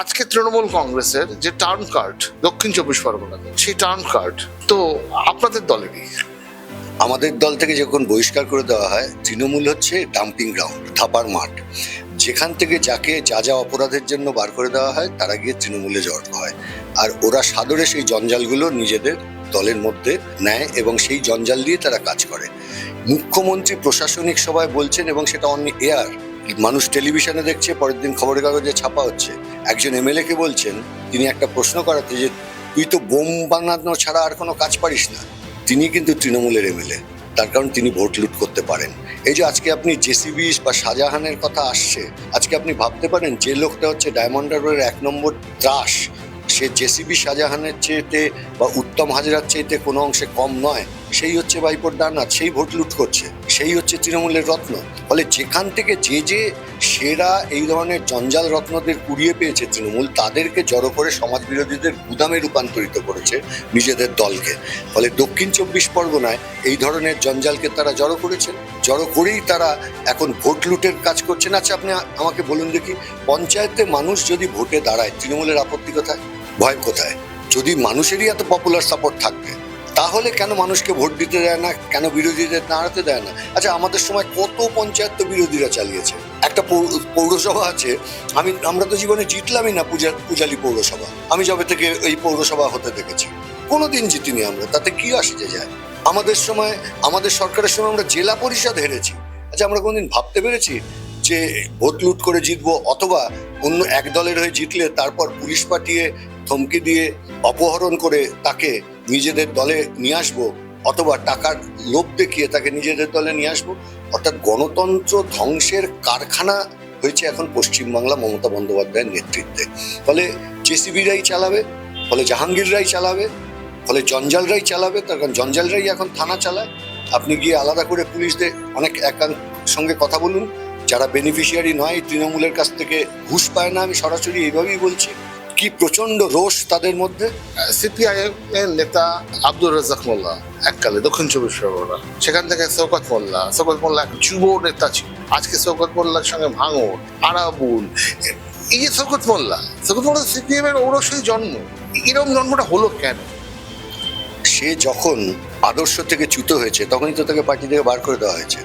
আজকে তৃণমূল কংগ্রেসের যে টার্ন কার্ড, দক্ষিণ চব্বিশ পরগনা, সেই টার্ন কার্ড, তো আপনাদের দলেরই আমাদের দল থেকে যখন বহিষ্কার করে দেওয়া হয়, তৃণমূল হচ্ছে ডাম্পিং গ্রাউন্ড, থাপার মাঠ। যেখান থেকে যাকে যা যা অপরাধের জন্য বার করে দেওয়া হয়, তারা গিয়ে তৃণমূলে জড় হয়। আর ওরা সাদরে সেই জঞ্জালগুলো নিজেদের দলের মধ্যে নেয় এবং সেই জঞ্জাল দিয়ে তারা কাজ করে। মুখ্যমন্ত্রী প্রশাসনিক সভায় বলছেন এবং সেটা অন এয়ার। মানুষ টেলিভিশনে দেখছে, পরের দিন খবরের কাগজে ছাপা হচ্ছে। একজন এমএলএ কে বলছেন, তিনি একটা প্রশ্ন করাতে যে, তুই তো বোম বানানো ছাড়া আর কোনো কাজ পারিস না। তিনি কিন্তু তৃণমূলের এমএলএ। তার কারণ তিনি ভোট লুট করতে পারেন। এই যে আজকে আপনি জেসিবি বা শাহজাহানের কথা আসছে, আজকে আপনি ভাবতে পারেন যে লোকটা হচ্ছে ডায়মন্ড হারবারের এক নম্বর ত্রাস। সে জেসিবি শাহজাহানের চেয়েতে বা উত্তম হাজরার চেয়েতে কোনো অংশে কম নয়। সেই হচ্ছে ভাইপোর ডানাত সেই ভোট লুট করছে, সেই হচ্ছে তৃণমূলের রত্ন। ফলে যেখান থেকে যে যে সেরা এই ধরনের জঞ্জাল রত্নদের কুড়িয়ে পেয়েছে তৃণমূল, তাদেরকে জড়ো করে সমাজ বিরোধীদের গুদামে রূপান্তরিত করেছে নিজেদের দলকে। ফলে দক্ষিণ চব্বিশ পরগনায় এই ধরনের জঞ্জালকে তারা জড়ো করেছেন জড়ো করেই তারা এখন ভোট লুটের কাজ করছেন। আচ্ছা আপনি আমাকে বলুন দেখি, পঞ্চায়েতে মানুষ যদি ভোটে দাঁড়ায়, তৃণমূলের আপত্তি কোথায়? ভয় কোথায়? যদি মানুষেরই এত পপুলার সাপোর্ট থাকবে? তাহলে কেন মানুষকে ভোট দিতে দেয় না? কেন বিরোধীদের দাঁড়াতে দেয় না? আচ্ছা আমাদের সময় কত পঞ্চায়েত তো বিরোধীরা চালিয়েছে? একটা পৌরসভা আছে, আমি, আমরা তো জীবনে জিতলামই না পূজা, পূজালি পৌরসভা। আমি যবে থেকে এই পৌরসভা হতে দেখেছি। কোনোদিন জিতিনি আমরা, তাতে কি আসছে যায়? আমাদের সময়, আমাদের সরকারের সময় আমরা জেলা পরিষদ হেরেছি। আচ্ছা আমরা কোনোদিন ভাবতে পেরেছি যে ভোট লুট করে জিতবো, অথবা অন্য এক দলের হয়ে জিতলে তারপর পুলিশ পাঠিয়ে ধমকি দিয়ে অপহরণ করে তাকে নিজেদের দলে নিয়ে আসব অথবা টাকার লোভ দেখিয়ে তাকে নিজেদের দলে নিয়ে আসব। অর্থাৎ গণতন্ত্র ধ্বংসের কারখানা হয়েছে এখন পশ্চিমবাংলা মমতা বন্দ্যোপাধ্যায়ের নেতৃত্বে। ফলে জেসিবিরাই চালাবে, ফলে জাহাঙ্গীররাই চালাবে, ফলে জঞ্জালরাই চালাবে, তার কারণ জঞ্জালরাই এখন থানা চালায়। আপনি গিয়ে আলাদা করে পুলিশদের অনেক একান্ত সঙ্গে কথা বলুন। যারা বেনিফিশিয়ারি নয়, তৃণমূলের কাছ থেকে ঘুষ পায় না, আমি সরাসরি এইভাবেই বলছি। কি প্রচণ্ড রোষ তাদের মধ্যে? সিপিআইএম এর নেতা আব্দুর রাজাক মোল্লা এককালে দক্ষিণ চব্বিশ পরগনা সেখান থেকে শওকত মোল্লা শওকত মোল্লা এক যুব নেতা ছিল। আজকে শওকত মোল্লার সঙ্গে ভাঙর আরাবুল এই যে শওকত মোল্লা শওকত মোল্লা সিপিএম এর ওরসই জন্ম। এরকম জন্মটা হলো কেন? সে যখন আদর্শ থেকে চ্যুত হয়েছে তখনই তো তাকে পার্টি থেকে বার করে দেওয়া হয়েছে।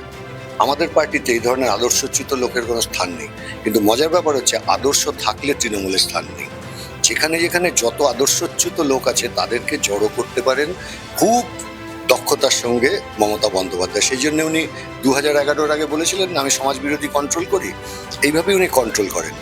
আমাদের পার্টিতে এই ধরনের আদর্শচ্যুত লোকের কোনো স্থান নেই। কিন্তু মজার ব্যাপার হচ্ছে আদর্শ থাকলে তৃণমূলের স্থান নেই। যেখানে যেখানে যত আদর্শচ্যুত লোক আছে তাদেরকে জড়ো করতে পারেন খুব দক্ষতার সঙ্গে মমতা বন্দ্যোপাধ্যায়। সেই জন্য উনি দু হাজার এগারোর আগে বলেছিলেন, আমি সমাজ বিরোধী কন্ট্রোল করি। এইভাবেই উনি কন্ট্রোল করেন।